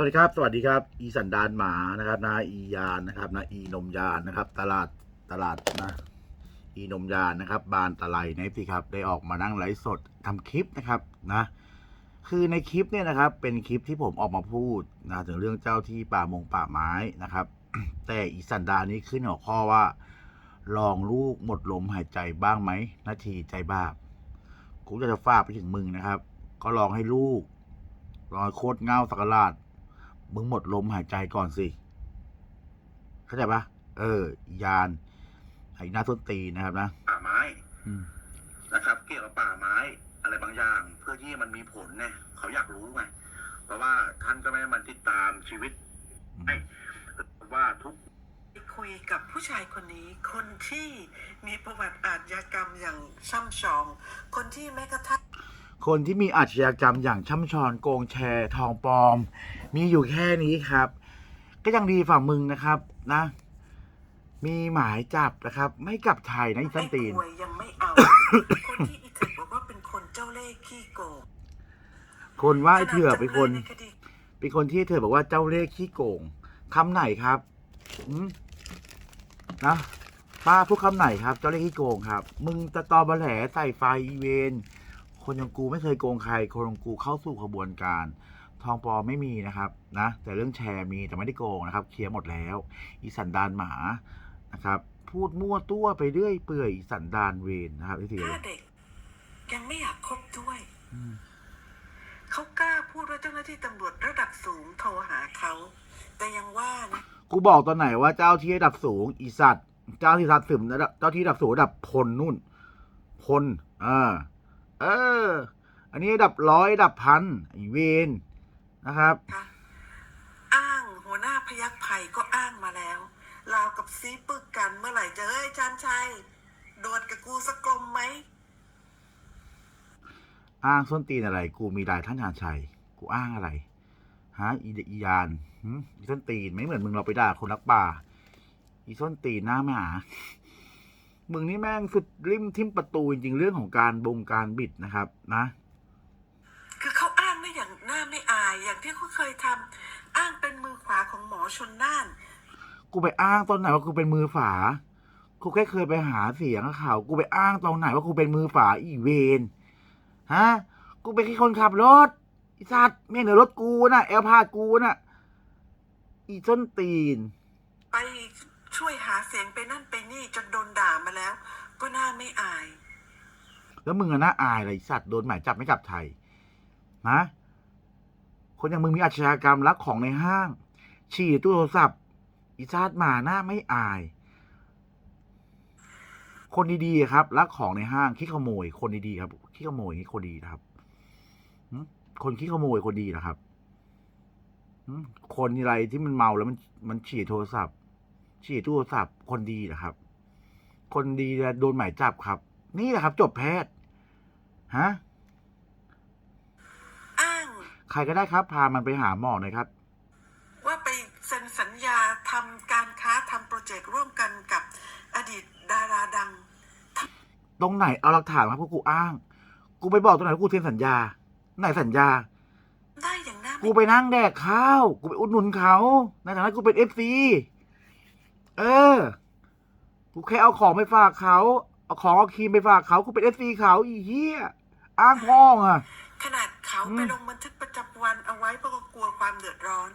สวัสดีครับสวัสดีครับ อีสันดานหมานะครับนะอียานนะครับนะอีนมยานนะครับ ตลาดตลาดนะอีนมยานนะครับ บานตะไลนะสิครับ ได้ออกมานั่งไลฟ์สดทำคลิปนะครับนะคือในคลิปเนี่ยนะครับ เป็นคลิปที่ผมออกมาพูดนะถึงเรื่องเจ้าที่ป่ามงป่าไม้นะครับ แต่อีสันดานนี้ขึ้นหัวข้อว่า ลองลูกหมดลมหายใจบ้างไหมนาทีใจบ้าปกูจะจะฝากไปถึงมึงนะครับ ก็ลองให้ลูกลองโคตรเงาสักราด มึงหมดลมหายใจก่อนสิ เข้าใจปะเออ ยานไอ้หน้าต้นตีนนะครับนะป่าไม้อืมนะครับ เกี่ยวกับป่าไม้ อะไรบางอย่าง เพื่อที่มันมีผลเนี่ยเขาอยากรู้ไงเพราะว่าท่านก็ไม่ได้มันติดตามชีวิตให้ว่าทุกคุยกับผู้ชายคนนี้ คนที่มีประวัติอาชญากรรมอย่างช่ำชอง คนที่แม้กระทั่ง คนที่มีอาชญากรรมอย่างช่ำชอนโกงแชร์ ทองปลอม มีอยู่แค่นี้ครับ ก็ยังดีฝั่งมึงนะครับนะ มีหมายจับนะครับ ไม่กลับไทยนะอีสันตีน ไอ้ป่วยยังไม่เอา คนที่อีเถิดบอกว่าเป็นคนเจ้าเล่ห์ขี้โกงคนว่าไอ้เถื่อเป็นคนขนาดจำเลยใดีเป็นคนที่เธอบอกว่าเจ้าเล่ห์ขี้โกงคำไหนครับอืมนะป้าพูดคำไหนครับ เจ้าเล่ห์ขี้โกงครับ มึงจะตอบะแหลใส่ไฟอีเวนต์ คนอย่างกูไม่เคยโกงใคร คนอย่างกูเข้าสู่ขบวนการ ทองปลอมไม่มีนะครับนะแต่เรื่องแชร์มีแต่ไม่ได้โกงนะครับ เคลียร์หมดแล้ว อีสันดานหมานะครับพูดมั่วตัวไปเรื่อยเปื่อยอีสันดานเวนนะครับที่ถือถ้าเด็ก ยังไม่อยากคบด้วยอืมเขากล้าพูดว่าเจ้าหน้าที่ตำรวจระดับสูงโทรหาเขา แต่ยังว่านะกูบอกตอนไหนว่าเจ้าที่ระดับสูง อีสัตว์ เจ้าที่ระดับสูงระดับเจ้าที่ระดับสูงระดับพลนู่น พล เออ เออ อันนี้ระดับร้อยระดับพันอีเวนนะครับคะอ้างหัวหน้าพยัคฆ์ไผ่ก็อ้างมาแล้วลาวกับซีปึกกันเมื่อไหร่จะเอ้ยชานชัยโดดกับกูสักกลมไหมอ้างส้นตีนอะไร กูมีลายท่านชานชัย กูอ้างอะไรฮะอีอียานหึอีส้นตีนไม่เหมือนมึงเราไปด่าคนรักป่าอีส้นตีนหน้าหมา มึงนี่แม่งสุดริมทิมประตูจริงๆเรื่องของการบงการบิดนะครับนะ คือเขาอ้างได้อย่างหน้าไม่อายอย่างที่เขาเคยทำอ้างเป็นมือขวาของหมอชนน่าน กูไปอ้างตอนไหนว่ากูเป็นมือฝา กูแค่เคยไปหาเสียงข่าวกูไปอ้างตอนไหนว่ากูเป็นมือฝาอีเวนฮะ กูเป็นแค่คนขับรถอีสัตว์ไม่เหนือรถกูน่ะแอลพาดกูน่ะอีส้นตีน ไป ช่วยหาเสียงไปนั่นไปนี่จนโดนด่ามาแล้ว ก็น่าไม่อาย แล้วมึงอะน่าอายเลยไอ้สัตว์โดนหมายจับไม่กลับไทยนะคนอย่างมึงมีอาชญากรรมลักของในห้าง ฉี่ตู้โทรศัพท์อีชาติหมาหน้าไม่อาย คนดีๆครับลักของในห้างขี้ขโมย คนดีๆครับขี้ขโมยนี่คนดีนะครับคนขี้ขโมยคนดีนะครับคนอะไรที่มันเมาแล้วมันมันฉี่โทรศัพท์ ฉี่ตู้โทรศัพท์คนดีนะครับ คนดีจะโดนหมายจับครับ นี่แหละครับ จบแพทย์ฮะอ้างใครก็ได้ครับ พามันไปหาหมอหน่อยครับ ว่าไปเซ็นสัญญาทำการค้าทำโปรเจกต์ร่วมกันกับอดีตดาราดัง ตรงไหนเอาหลักฐานมาพวกกูอ้าง กูไปบอกตรงไหนว่ากูเซ็นสัญญา ไหนสัญญา ได้อย่างน่ากูไม่ไปนั่งแดกข้าว กูไปอุดหนุนเขา ในฐานะกูเป็นเอฟซี เออ กูแค่เอาของไปฝากเขา เอาของเอาครีมไปฝากเขากูเป็นเอฟซีเขาอีเหี้ย อ้างพ้องอะ ขนาดเขาอืมไปลงบันทึกประจำวันเอาไว้เพราะว่ากลัวความเดือดร้อน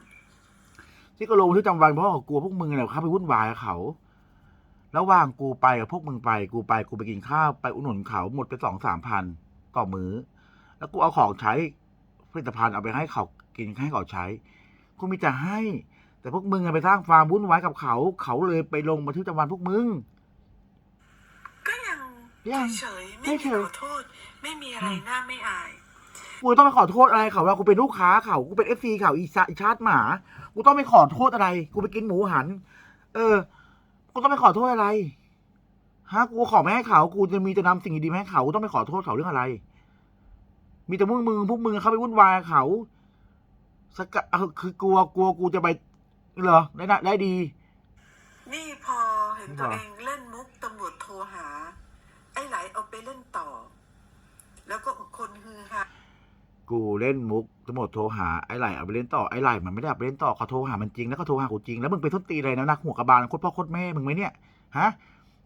ที่ก็ลงบันที่จำวันเพราะว่ากลัวพวกมึงเนี่ยเข้าไปวุ่นวายกับเขาระหว่างกูไปกับพวกมึงไป กูไปกูไปกินข้าวไปอุดหนุนเขาหมดไปสองสามพันต่อมือ้อ แล้วกูเอาของใช้ผลิตภัณฑ์เอาไปให้เขากินให้เขาใช้ กูมีแต่ให้ แต่พวกมึงอะไปสร้างฟาร์มวุ่นวายกับเขา เขาเลยไปลงบันทึกประจำวันพวกมึง ก็ยังยังเฉยๆไม่เฉมียขอโทษ ไม่มีอะไรอืมน่าไม่อาย กูต้องไปขอโทษอะไรเขาว่ากูเป็นลูกค้าเขากูเป็นเอฟซีเขาอีสาอีชาติหมา กูต้องไปขอโทษอะไร กูไปกินหมูหัน เออ กูต้องไปขอโทษอะไรฮะกูขอไม่ให้เขา กูจะมีจะนำสิ่งดีๆมาให้เขากูต้องไปขอโทษเขาเรื่องอะไร มีแต่พวกมึงพวกมึงเข้าไปวุ่นวายกับเขาสกะเออคือกลัวกลัวกูจะไป เหรอได้นะได้ดี นี่พอเห็นนี่ตัวพอเองเล่นมุกตำรวจโทรหา ไอ้ไหลเอาไปเล่นต่อ แล้วก็คนฮือฮากูกูเล่นมุกตำรวจโทรหาไอ้ไหลเอาไปเล่นต่อไอ้ไหลมันไม่ได้เอาไปเล่นต่อเขาโทรหามันจริงแล้วก็โทรหากูจริงแล้วมึงเป็นส้นตีนอะไรนะนักหัวกระบาลโคตรพ่อโคตรแม่มึงไหมเนี่ยฮะ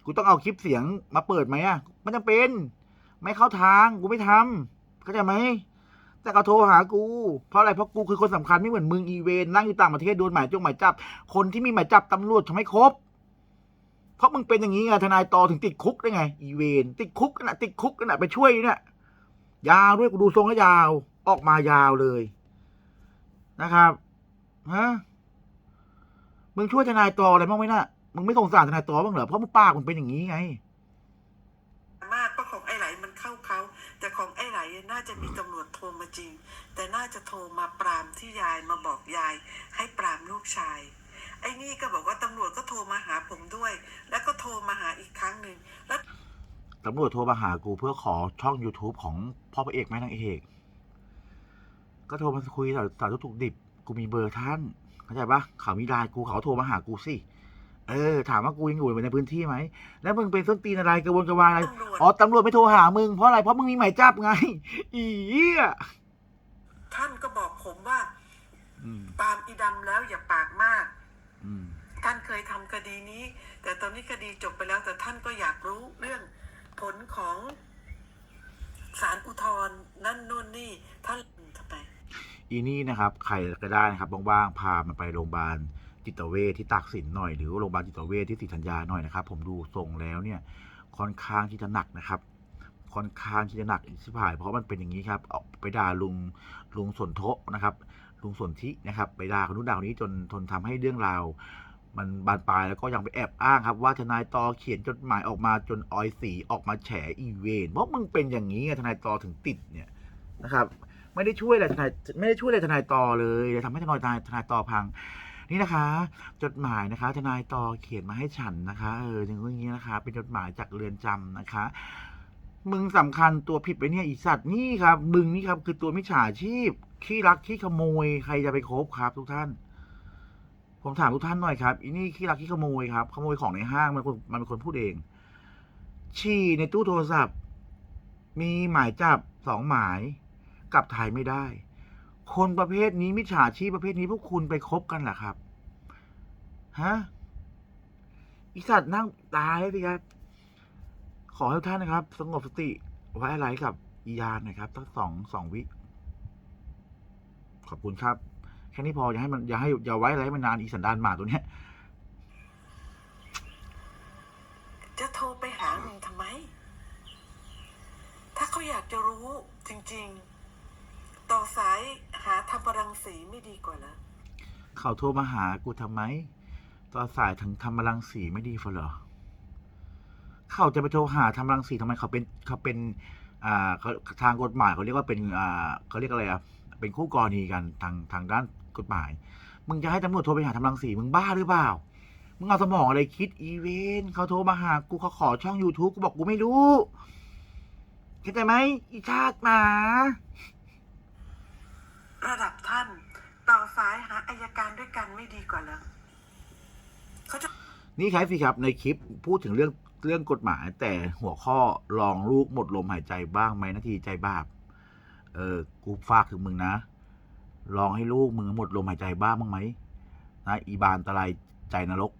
กูต้องเอาคลิปเสียงมาเปิดไหมอะมันจำเป็น ไม่เข้าทางกูไม่ทำเข้าใจไหม แต่เขาโทรหากู เพราะอะไรเพราะกูคือคนสำคัญไม่เหมือนมึงอีเวนนั่งอยู่ต่างประเทศโดนหมายจงหมายจับ คนที่มีหมายจับตำรวจทำให้ครบเพราะมึงเป็นอย่างนี้ไงทนายตอถึงติดคุกได้ไง อีเวนติดคุกนะติดคุกนะไปช่วยเนี่ยยาวด้วยกูดูทรงแล้วยาวออกมายาวเลยนะครับฮะมึงช่วยทนายตออะไรบ้างไหมน่ะมึงไม่สงสารทนายตอบ้างเหรอเพราะมึงปากมึงเป็นอย่างนี้ไง จะมีตำรวจโทรมาจริง แต่น่าจะโทรมาปรามที่ยายมาบอกยาย ให้ปรามลูกชาย ไอ้นี่ก็บอกว่าตำรวจก็โทรมาหาผมด้วย แล้วก็โทรมาหาอีกครั้งหนึ่งแล้วตำรวจโทรมาหากูเพื่อขอช่อง YouTube ของพ่อพระเอกแม่นางเอก ก็โทรมาคุยสารสารทุกข์ดิบ กูมีเบอร์ท่านเข้าใจปะเขามีไลน์กูเขาโทรมาหากูสิ เออถามว่ากูยังอยู่ในพื้นที่ไหมแล้วมึงเป็นส้นตีนอะไรกระวนกระวายอะไรตำรวจอ๋อตำรวจไม่โทรหามึงเพราะอะไรเพราะมึงมีหมายจับไงอีเหี้ยท่านก็บอกผมว่าอืมปรามอีดำแล้วอย่าปากมากอืมท่านเคยทำคดีนี้ แต่ตอนนี้คดีจบไปแล้วแต่ท่านก็อยากรู้เรื่องผลของศาลอุทธรณ์นั่นนู่นนี่ท่านทำไมอีนี่นะครับ ใครก็ได้นะครับว่างๆพามันไปโรงพยาบาล จิตเวชที่ตากสินหน่อยหรือโรงพยาบาลจิตเวชที่ศรีธัญญาหน่อยนะครับ ผมดูทรงแล้วเนี่ยค่อนข้างที่จะหนักนะครับ ค่อนข้างที่จะหนักอีกชิบหาย เพราะมันเป็นอย่างนี้ครับออกไปด่าลุงลุงสนทะนะครับ ลุงสนทินะครับ ไปด่าคนนู้นด่าคนนี้จนทนทำให้เรื่องราวมันบานปลายแล้วก็ยังไปแอบอ้างครับว่าทนายตอเขียนจดหมายออกมาจนออยสีออกมาแฉอีเวนเพราะมึงเป็นอย่างนี้ไงทนายตอถึงติดเนี่ยนะครับ ไม่ได้ช่วยอะไรทนายไม่ได้ช่วยอะไรทนายตอเลยเลยทำให้ทนายทนายทนายตอพัง นี่นะคะ จดหมายนะคะทนายตอเขียนมาให้ฉันนะคะเอออย่างนี้นะคะ เป็นจดหมายจากเรือนจำนะคะมึงสำคัญตัวผิดไปเนี่ยอีสัตว์นี่ครับมึงนี่ครับ คือตัวมิจฉาชีพขี้รักขี้ขโมยใครจะไปคบครับ ทุกท่าน ผมถามทุกท่านหน่อยครับอีนี่ขี้รักขี้ขโมยครับ ขโมยของในห้างมันคนมันเป็นคนพูดเอง ฉี่ในตู้โทรศัพท์ มีหมายจับสองหมายกลับถ่ายไม่ได้ คนประเภทนี้มิจฉาชีพประเภทนี้พวกคุณไปคบกันเหรอครับ ฮะอีสัตว์นั่งตายสิครับ ขอให้ทุกท่านนะครับ สงบสติไว้อะไรกับอียานหน่อยครับสักสองสองวิ ขอบคุณครับ แค่นี้พออย่าให้มันอย่าให้อย่าไว้อะไร้มันนานอีสันดานหมาตัวเนี้ย จะโทรไปหามึงทำไม ถ้าเขาอยากจะรู้จริง ๆ ต่อสายหาธรรมรังสีไม่ดีกว่าเหรอเขาโทรมาหากูทำไม ต่อสายถึงทำรังสีไม่ดีฟะเหรอ เขาจะไปโทรหาทำรังสีทำไมเขาเป็นเขาเป็น อ่าเขาทางกฎหมายเขาเรียกว่าเป็น อ่าเขาเรียกอะไรอะเป็นคู่กรณีกันทางทางด้านกฎหมาย มึงจะให้ตำรวจโทรไปหาทำรังสีมึงบ้าหรือเปล่า มึงเอาสมองอะไรคิดอีเวนเขาโทรมาหากูเขาขอช่อง YouTube กูบอกกูไม่รู้เข้าใจไหมอีชาติหมา ระดับท่าน ต่อสายหาอายการด้วยกันไม่ดีกว่าเหรอเขาจะนี่ครับสิครับในคลิปพูดถึงเรื่องเรื่องกฎหมาย แต่หัวข้อลองลูกหมดลมหายใจบ้างไหมนาทีใจบาปเออกูฝากถึงมึงนะ ลองให้ลูกมึงหมดลมหายใจบ้างบ้างไหมนะอีบานตะไลใจนรก